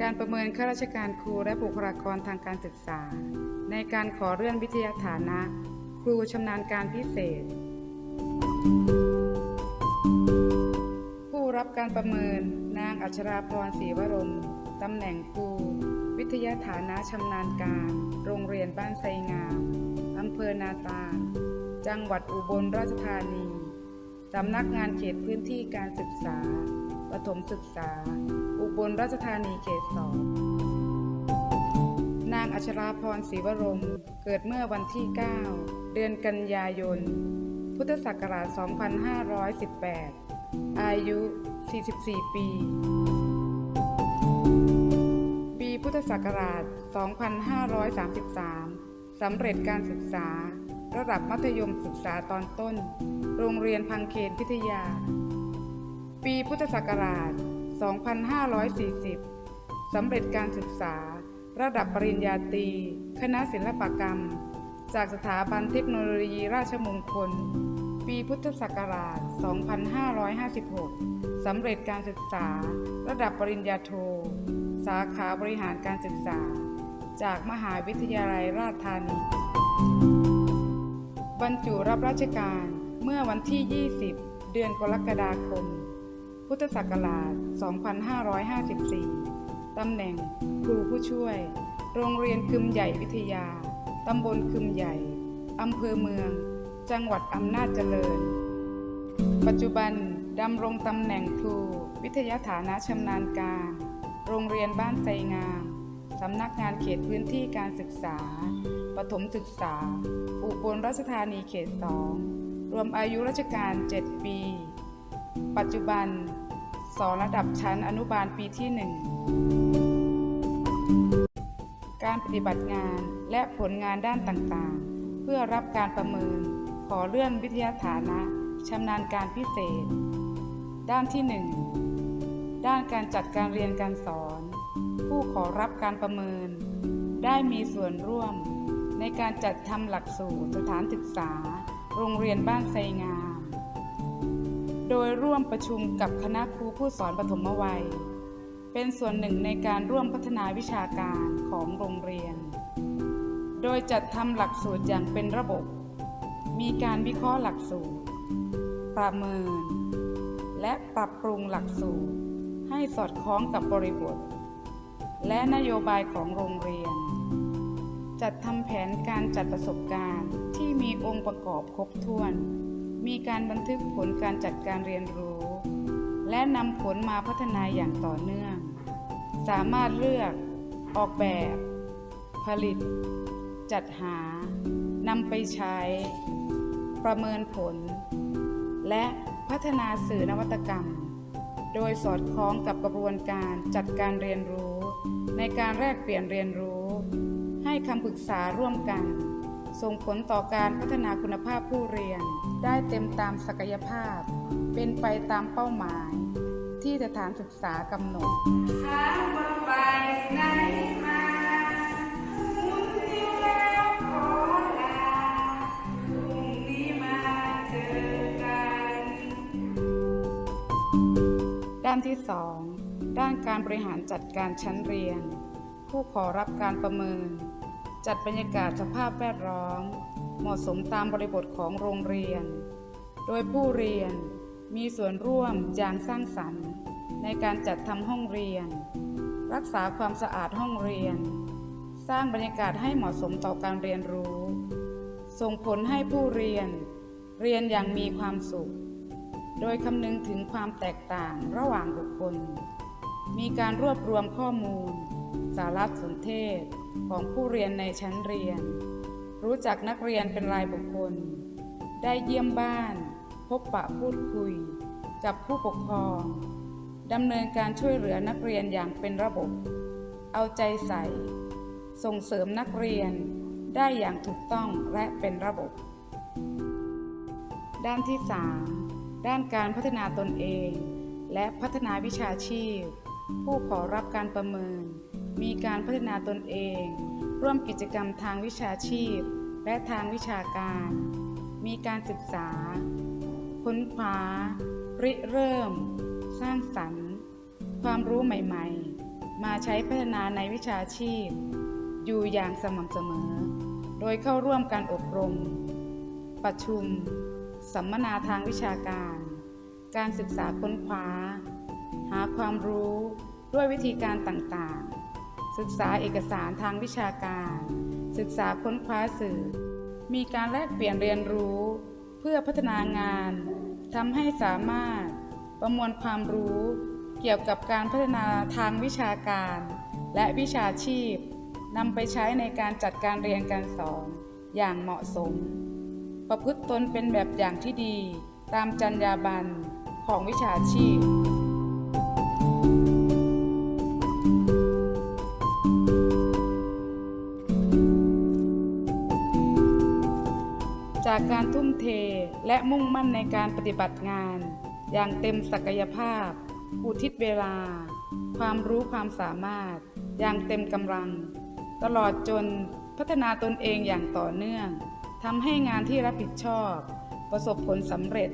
การประเมินข้าราชการครูและบุคลากรทางการศึกษา ในการขอเลื่อนวิทยาฐานะ ครูชำนาญการพิเศษ ผู้รับการประเมินนางอัชราพรศรีวรมตำแหน่งครูวิทยาฐานะชำนาญการ โรงเรียนบ้านไซงามอำเภอนาตาล จังหวัดอุบลราชธานี สำนักงานเขตพื้นที่การศึกษา ประถมศึกษา อุบลราชธานีเขตสองนางอัชราพรศรีวรมเกิดเมื่อวันที่ 9 เดือนกันยายน พุทธศักราช 2518 อายุ 44 ปี ปีพุทธศักราช 2533 สำเร็จการศึกษา ระดับมัธยมศึกษาตอนต้น โรงเรียนพังเคนพิทยา ปีพุทธศักราช 2540 สำเร็จการศึกษา ระดับปริญญาตรี คณะศิลปกรรม จากสถาบันเทคโนโลยีราชมงคล ปีพุทธศักราช 2556 สำเร็จการศึกษา ระดับปริญญาโท สาขาบริหารการศึกษา จากมหาวิทยาลัยราชธานี บรรจุรับราชการเมื่อวันที่ 20 เดือนกรกฎาคม พุทธศักราช 2554 ตำแหน่งครูผู้ช่วย โรงเรียนคึมใหญ่วิทยา ตำบลคึมใหญ่ อำเภอเมือง จังหวัดอำนาจเจริญ ปัจจุบันดำรงตำแหน่งครู วิทยาฐานะชำนาญการ โรงเรียนบ้านไซงาม สำนักงานเขตพื้นที่การศึกษาประถมศึกษา อุบลราชธานีเขต 2 รวมอายุราชการ 7 ปี ปัจจุบันสอนระดับชั้นอนุบาลปีที่ 1 การปฏิบัติงานและผลงานด้านต่างๆ เพื่อรับการประเมิน ขอเลื่อนวิทยาฐานะชำนาญการพิเศษ ด้านที่ 1 ด้านการจัดการเรียนการสอน ผู้ขอรับการประเมิน ได้มีส่วนร่วม ในการจัดทำหลักสูตรสถานศึกษา โรงเรียนบ้านไซงา โดยร่วมประชุมกับคณะครูผู้สอนปฐมวัย เป็นส่วนหนึ่งในการร่วมพัฒนาวิชาการของโรงเรียน โดยจัดทำหลักสูตรอย่างเป็นระบบ มีการวิเคราะห์หลักสูตร ประเมิน และปรับปรุงหลักสูตร ให้สอดคล้องกับบริบท และนโยบายของโรงเรียน จัดทำแผนการจัดประสบการณ์ที่มีองค์ประกอบครบถ้วน มีการบันทึกผลการจัดการเรียนรู้ และนำผลมาพัฒนาอย่างต่อเนื่อง สามารถเลือก ออกแบบ ผลิต จัดหานำไปใช้ ประเมินผล และพัฒนาสื่อนวัตกรรม โดยสอดคล้องกับกระบวนการจัดการเรียนรู้ ในการแลกเปลี่ยนเรียนรู้ ให้คำปรึกษาร่วมกัน ส่งผลต่อการพัฒนาคุณภาพผู้เรียน ได้เต็มตามศักยภาพ เป็นไปตามเป้าหมาย ที่สถานศึกษากำหนดช้างมาไปไหนมาหมุนนิ้วแล้วของนี้มาเจอกันด้านที่ 2 ด้านการบริหารจัดการชั้นเรียน ผู้ขอรับการประเมิน จัดบรรยากาศสภาพแวดล้อม เหมาะสมตามบริบทของโรงเรียน โดยผู้เรียนมีส่วนร่วมอย่างสร้างสรรค์ ในการจัดทำห้องเรียน รักษาความสะอาดห้องเรียน สร้างบรรยากาศให้เหมาะสมต่อการเรียนรู้ ส่งผลให้ผู้เรียน เรียนอย่างมีความสุข โดยคำนึงถึงความแตกต่างระหว่างบุคคล มีการรวบรวมข้อมูล สารสนเทศ ของผู้เรียนในชั้นเรียน รู้จักนักเรียนเป็นรายบุคคล ได้เยี่ยมบ้าน พบปะพูดคุย กับผู้ปกครองดำเนินการช่วยเหลือนักเรียนอย่างเป็นระบบ เอาใจใส่ ส่งเสริมนักเรียนได้อย่างถูกต้องและเป็นระบบ ด้านที่ 3 ด้านการพัฒนาตนเอง และพัฒนาวิชาชีพ ผู้ขอรับการประเมิน มีการพัฒนาตนเอง ร่วมกิจกรรมทางวิชาชีพ และทางวิชาการ มีการศึกษา ค้นคว้า ริเริ่ม สร้างสรรค์ ความรู้ใหม่ๆ มาใช้พัฒนาในวิชาชีพ อยู่อย่างสม่ำเสมอ โดยเข้าร่วมการอบรม ประชุม สัมมนาทางวิชาการ การศึกษาค้นคว้า หาความรู้ด้วยวิธีการต่างๆ ศึกษาเอกสารทางวิชาการ ศึกษาค้นคว้าสื่อ มีการแลกเปลี่ยนเรียนรู้ เพื่อพัฒนางานทำให้สามารถประมวลความรู้เกี่ยวกับการพัฒนาทางวิชาการ และวิชาชีพนำไปใช้ในการจัดการเรียนการสอนอย่างเหมาะสม ประพฤติตนเป็นแบบอย่างที่ดี ตามจรรยาบรรณของวิชาชีพ จากการทุ่มเทและมุ่งมั่นในการปฏิบัติงาน อย่างเต็มศักยภาพ อุทิศเวลา ความรู้ความสามารถ อย่างเต็มกำลัง ตลอดจนพัฒนาตนเองอย่างต่อเนื่องทำให้งานที่รับผิดชอบ ประสบผลสำเร็จ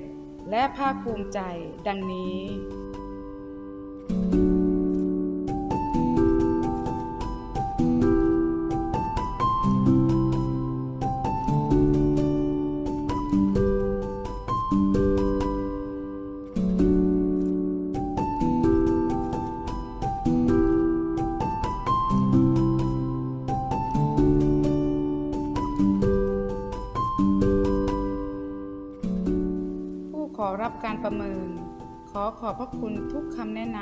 และภาคภูมิใจดังนี้ รับการประเมิน ขอขอบพระคุณทุกคำแนะน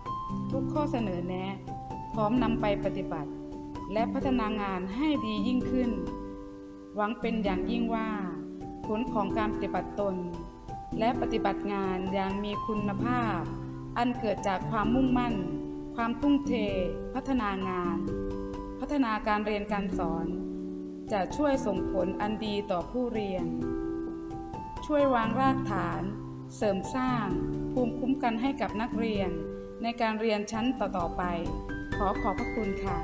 ำทุกข้อเสนอแนะ พร้อมนำไปปฏิบัติ และพัฒนางานให้ดียิ่งขึ้น หวังเป็นอย่างยิ่งว่า ผลของการปฏิบัติตน และปฏิบัติงานอย่างมีคุณภาพ อันเกิดจากความมุ่งมั่น ความทุ่มเท พัฒนางาน พัฒนาการเรียนการสอน จะช่วยส่งผลอันดีต่อผู้เรียนช่วยวางรากฐาน เสริมสร้างภูมิคุ้มกันให้กับนักเรียน ในการเรียนชั้นต่อๆไป ขอขอบพระคุณค่ะ